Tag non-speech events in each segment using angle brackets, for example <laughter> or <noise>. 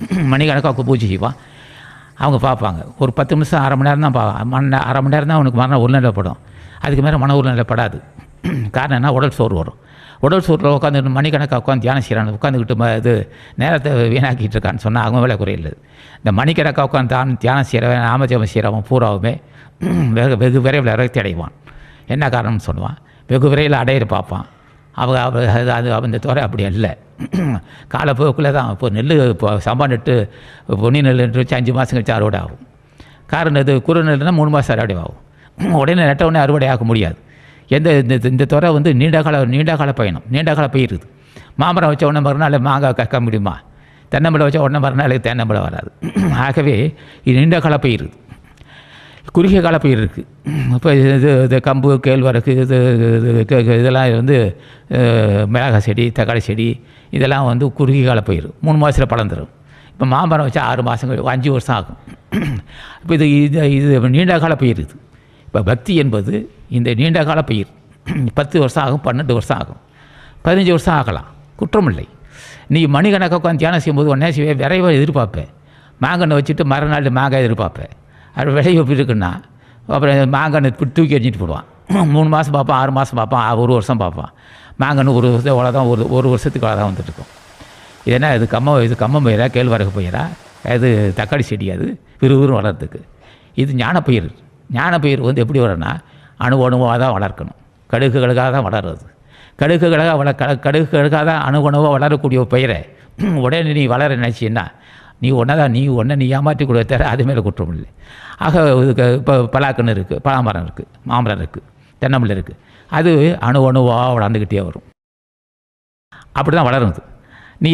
<clears throat> மணிக்கணக்காக பூஜை செய்வான் அவங்க பார்ப்பாங்க. ஒரு பத்து நிமிஷம் அரை மணி நேரம் தான் பார்ப்பான் மணி அரை மணி நேரம் தான் அவனுக்கு மரணம் உள்நிலைப்படும். அதுக்கு மேலே மன உள்நிலைப்படாது. <clears throat> காரணம் என்ன? உடல் சோறு வரும். உடல் சோறில் உட்காந்து மணிக்கணக்காக உட்காந்து தியானம் செய்கிறான் உட்காந்துக்கிட்டு இது நேரத்தை வீணாக்கிட்டு இருக்கான்னு சொன்னால் அவங்க வேலை குறையில்லை இந்த மணிக்கணக்காக உட்காந்து தான் தியானம் செய்கிறவன் நாமஜபம் செய்கிறவன் பூராவுமே <clears throat> வெகு வெகு விரைவில் இறக்கி அடைவான். என்ன காரணம்னு சொல்லுவான்? வெகு விரைவில் அடையிற பார்ப்பான். அவங்க அது அது அந்த துறை அப்படி இல்லை <clears throat> காலப்போக்கில் தான். இப்போ நெல் இப்போ சம்பா நட்டு பொன்னி நெல் நட்டு வச்சு அஞ்சு மாதம் கழிச்சு அறுவடை ஆகும். காரணம் இது குறு நெல்னா மூணு மாதம் அறுவடை ஆகும். <clears throat> உடனே நட்ட உடனே அறுவடை ஆக முடியாது. எந்த இந்த இந்த துறை வந்து நீண்ட கால நீண்ட கால பயணம். நீண்ட கால பயிருது மாமரம் வச்ச உடனே மறுநாள் மாங்காய் கக்க முடியுமா? தென்னம்பழம் வச்ச உடனே மறுநாள் தென்னம்பழம் வராது. <clears throat> ஆகவே இது நீண்ட கால பயிருது குறுகிய கால பயிர் இருக்குது இப்போ இது இது கம்பு கேழ்வரகு இது இது இதெல்லாம் வந்து மிளகாய் செடி தக்காளி செடி இதெல்லாம் வந்து குறுகிய கால பயிர். மூணு மாதத்தில் பழம் தரும். இப்போ மாமரம் வச்சா ஆறு மாதம் அஞ்சு வருஷம் ஆகும். இப்போ இது இது இது நீண்ட கால பயிர் இது. இப்போ பக்தி என்பது இந்த நீண்ட கால பயிர். பத்து வருஷம் ஆகும் பன்னெண்டு வருஷம் ஆகும். பதினஞ்சு வருஷம் ஆகலாம். குற்றமில்லை. நீ மணிக்கணக்காக உட்காந்து தியானம் செய்யும்போது உடனே செய்வே விரைவாக எதிர்பார்ப்பேன் மாங்கன்னு வச்சுட்டு மறுநாள் மாங்காய் எதிர்பார்ப்பேன் அது விலை எப்படி இருக்குன்னா அப்புறம் மாங்கன்று தூக்கி எறிஞ்சிட்டு போடுவான். <clears throat> மூணு மாதம் பார்ப்பான் ஆறு மாதம் பார்ப்பான் ஒரு வருஷம் பார்ப்பான். மாங்கன்று ஒரு வருஷம் அவ்வளோ தான் ஒரு ஒரு வருஷத்துக்கு அவ்வளோ தான் வந்துட்டு இருக்கும். இது என்ன இது கம்ம இது கம்மம் பயிரா கேழ்வரகு பயிரா? இது தக்காளி செடி அது விறுவிறு வளர்றதுக்கு. இது ஞானப்பயிர். ஞானப்பயிர் வந்து எப்படி வரும்னா அணு அணுவாக தான் வளர்க்கணும். கடுகு கடுகுகளுக்காக தான் கடுகு கடுகுகளாக வள க கடுகுகளுக்காக தான் அணு அணுவாக வளரக்கூடிய பயிரை <clears throat> உடனே நீ வளர நினச்சின்னா நீ ஒன்றை தான் நீ ஒன்றை நீ ஏமாற்றி கொடுத்தாரு அது மேலே குற்றம் இல்லை. ஆக இதுக்கு இப்போ பலாக்கன்று இருக்குது பலாமரம் இருக்குது மாமரம் இருக்குது தென்னம்பிள்ளை இருக்குது அது அணு அணுவாக வளர்ந்துக்கிட்டே வரும். அப்படி தான் வளரும் நீ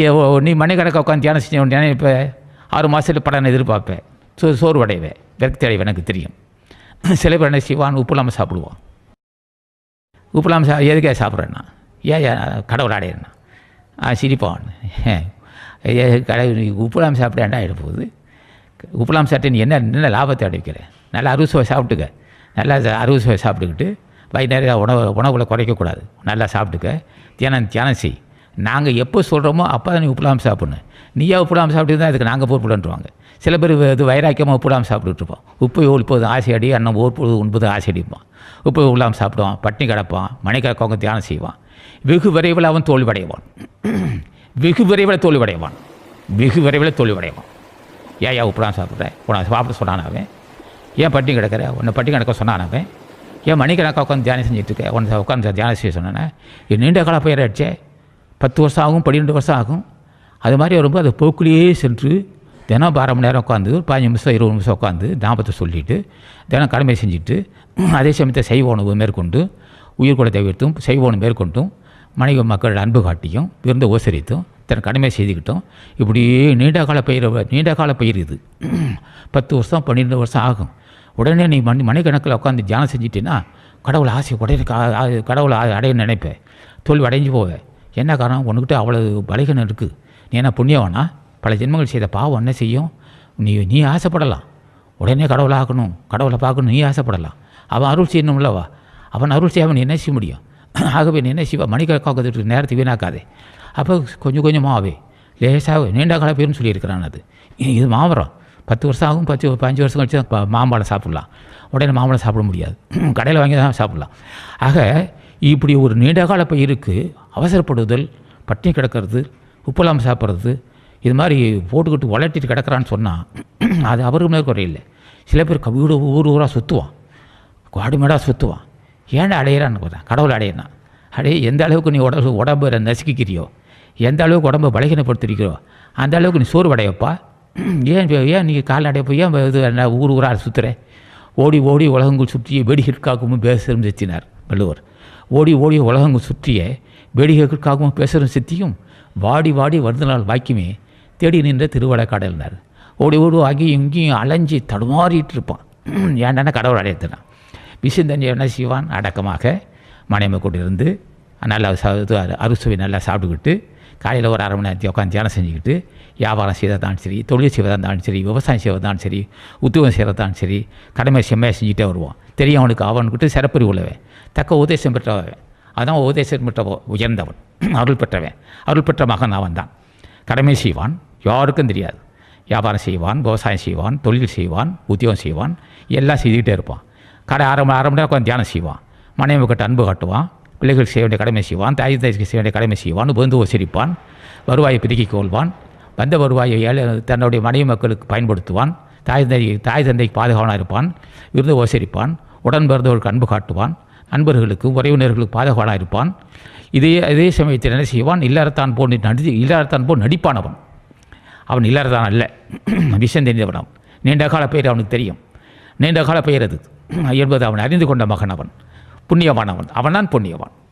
நீ மணிக்கணக்கை உட்காந்து தியானம் செஞ்ச உடனே இப்போ ஆறு மாதத்தில் படம் எதிர்பார்ப்பேன் சோ சோர்வடைவேன் விரக்தி அடைவேன் எனக்கு தெரியும். சில பேர் என்ன செய்வான் உப்பு இல்லாமல் சாப்பிடுவான். உப்பு இல்லாமல் சா எதுக்கே சாப்பிட்றேன்னா? ஏன் கடவுள் அடையிறேன்னா ஆ சிரிப்பான். ஏ கடவுள் சாப்பிட்டேன்டா ஆகிட போகுது? உப்புலாம் சாப்பிட்டு நீ என்ன என்ன லாபத்தை அடைக்கிற நல்லா அறுவை சுவை சாப்பிட்டுக்க. நல்லா ச- அறுவை சுவை சாப்பிட்டுக்கிட்டு வயிறு நிறைய உணவு உணவுகளை குறைக்கக்கூடாது. நல்லா சாப்பிட்டுக்க. தியானம் தியானம் செய். நாங்கள் எப்போ சொல்கிறோமோ அப்போ தான் நீ உப்புலாம் சாப்பிடணும். நீயா உப்புலாம் சாப்பிட்டு தான் அதுக்கு நாங்கள் பொறுப்புலன்றுவாங்க. சில பேர் இது வைராக்கியமாக உப்புலாம் சாப்பிட்டுட்ருப்போம் உப்பு ஒழிப்பது ஆசையடி அன்னம் ஓர்ப்பது உண்பது அடிப்போம் உப்பு இல்லாமல் சாப்பிடுவான். பட்டினி கிடப்பான். மணிக்கணக்காக தியானம் செய்வான். வெகு விரைவில் அவன் தோல்வடைவான் வெகு விரைவில் தோல்வியடைவான். வெகு விரைவில் தோல்வியடைவான். ஏன் ஏன் உப்புலாம் சாப்பிட்ற? உனக்கு சாப்பிட சொன்னான் அவன். ஏன் பட்டி கிடக்கிற? உன்னை பட்டி கிடக்க சொன்னான் அவன். ஏன் மணிக்கணக்காக உட்காந்து தியானம் செஞ்சுட்டு இருக்க உன்னை உட்காந்து தியானம் செய்ய சொன்னானே. இது நீண்ட கால பயிர் அடிச்சே பத்து வருஷம் ஆகும் பன்னிரெண்டு வருஷம் ஆகும். அது மாதிரி வரும்போது அது போக்குலேயே சென்று தினம் பார மணி நேரம் உட்காந்து ஒரு பதினஞ்சு நிமிஷம் இருபது நிமிஷம் உட்காந்து ஞாபகத்தை சொல்லிவிட்டு தினம் கடமை செஞ்சுட்டு அதே சமயத்தை சைவ உணவு மேற்கொண்டு உயிர்கொலை தவிர்த்தும் சைவ உணவு மேற்கொண்டும் மனைவி மக்கள் அன்பு காட்டியும் இருந்து உபசரித்தும் தன் கடமை செய்துக்கிட்டோம் இப்படியே நீண்ட கால பயிர் நீண்ட கால பயிர் இது. <clears throat> பத்து வருஷம் பன்னிரெண்டு வருஷம் ஆகும். உடனே நீ மணி மணிக்கணக்கில் உட்காந்து தியானம் செஞ்சிட்டேன்னா கடவுளை ஆசை உடனே கடவுளை அடைய நினைப்பேன் தோல்வி அடைஞ்சு போவேன் என்ன காரணம்? உனக்கிட்ட அவ்வளவு பலகீனம் இருக்குது நீ என்ன புண்ணியவானா? பல ஜென்மங்கள் செய்த பாவம் என்ன செய்யும்? நீ நீ ஆசைப்படலாம். உடனே கடவுளை கடவுளை பார்க்கணும். நீ ஆசைப்படலாம். அவன் அருள் செய்யணும்லவா? அவன் அருள் செய்யாமல் நீ என்ன செய்ய முடியும்? ஆகவே நீ என்ன செய்வா நேரத்தை வீணாக்காதே அப்போ கொஞ்சம் கொஞ்சமாகவே லேசாக நீண்ட கால பேருன்னு சொல்லியிருக்கிறான் அது இது மாமரம் பத்து வருஷம் ஆகும் பத்து பதினஞ்சு வருஷம் கழிச்சு தான் மாம்பழம் சாப்பிட்லாம் உடனே மாம்பழம் சாப்பிட முடியாது கடையில் வாங்கி தான் சாப்பிட்லாம் ஆக இப்படி ஒரு நீண்ட கால பயிருக்கு அவசரப்படுதல் பட்டினி கிடக்கிறது உப்பெல்லாம் சாப்பிட்றது இது மாதிரி போட்டுக்கிட்டு வளர்த்திட்டு கிடக்கிறான்னு சொன்னால் அது அவருக்கு மேற்குறையில்லை சில பேர் வீடு ஊர் ஊராக சுற்றுவான் காடுமேடாக சுற்றுவான் ஏன்டா அடையிறான்னு பார்த்தேன் கடவுள் அடையிறான். அடே எந்த அளவுக்கு நீ உடம்பு உடம்பு நசுக்கிக்கிறியோ? எந்த அளவுக்கு உடம்பை பலகீனப்படுத்திருக்கிறோ அந்த அளவுக்கு நீ சோறு அடையப்பா ஏன் ஏன் நீ கால் அடையப்போ ஏன் இது என்ன ஊர் ஊராக சுற்றுற ஓடி ஓடி உலகங்கள் சுற்றிய வெடிகிற்காகவும் பேசரும் செத்தினார் வள்ளுவர். ஓடி ஓடி உலகங்கள் சுற்றிய வெடிகிற்காகவும் பேசரும் சித்தியும் வாடி வாடி வருது நாள் வாக்கியமே தேடி நின்ற திருவடக்காடல்னார். ஓடி ஓடி அங்கேயும் இங்கேயும் அலைஞ்சி தடுமாறிட்டு இருப்பான். ஏன்டான கடவுள் அடையத்தினான் விசுந்தன் என்ன செய்வான் அடக்கமாக மனைமை கொண்டிருந்து நல்லா இது அறு- அறுசுவை நல்லா சாப்பிட்டுக்கிட்டு காலையில் ஒரு அரை மணி நேரத்தை உட்காந்து தியானம் செஞ்சுக்கிட்டு வியாபாரம் செய்வதாலும் சரி தொழில் செய்வதாலும் சரி விவசாயம் செய்வதாலும் சரி உத்தியோகம் செய்கிறதான் சரி கடமை செம்மையாக செஞ்சுட்டே வருவான். தெரியும் அவனுக்கு அவனுக்கிட்ட சிறப்பறி உள்ளவன். தக்க உபதேசம் பெற்றவன். அதான் உபதேசம் பெற்ற உயர்ந்தவன் <clears throat> அருள் பெற்றவன். அருள் பெற்ற மகன் அவன் தான் கடமை செய்வான் யாருக்கும் தெரியாது. வியாபாரம் செய்வான் விவசாயம் செய்வான் தொழில் செய்வான் உத்தியோகம் செய்வான் எல்லாம் செய்துக்கிட்டே இருப்பான். கடை அரை அரை மணி நேரம் உட்காந்து தியானம் செய்வான். மனைவி கிட்ட அன்பு காட்டுவான். பிள்ளைகள் செய்ய வேண்டிய கடமை செய்வான். தாய் தாய்க்கு செய்ய வேண்டிய கடமை செய்வான். வந்து உசரிப்பான் வருவாயை பெருக்கிக் கொள்வான். வந்த வருவாயை ஏழை தன்னுடைய மனைவி மக்களுக்கு பயன்படுத்துவான். தாய் தந்தை தாய் தந்தைக்கு பாதுகாவனாக இருப்பான். விருது உசரிப்பான் உடன் பிறந்தவர்களுக்கு அன்பு காட்டுவான். நண்பர்களுக்கு உறவினர்களுக்கு பாதுகாவனாக இருப்பான். இதே இதே சமயத்தில் என்ன செய்வான்? இல்லறத்தான் போல் நடி இல்லாரத்தான் போல் நடிப்பான் அவன். அவன் இல்லறத்தான் அல்ல <clears throat> விஷயம் தெரிந்தவன் அவன். நீண்ட கால பெயர் அவனுக்கு தெரியும். நீண்ட கால பெயர் அது <clears throat> என்பது அவன் அறிந்து கொண்ட மகன் அவன். புண்ணியவான் அவன். அவன்தான் புண்ணியவான்.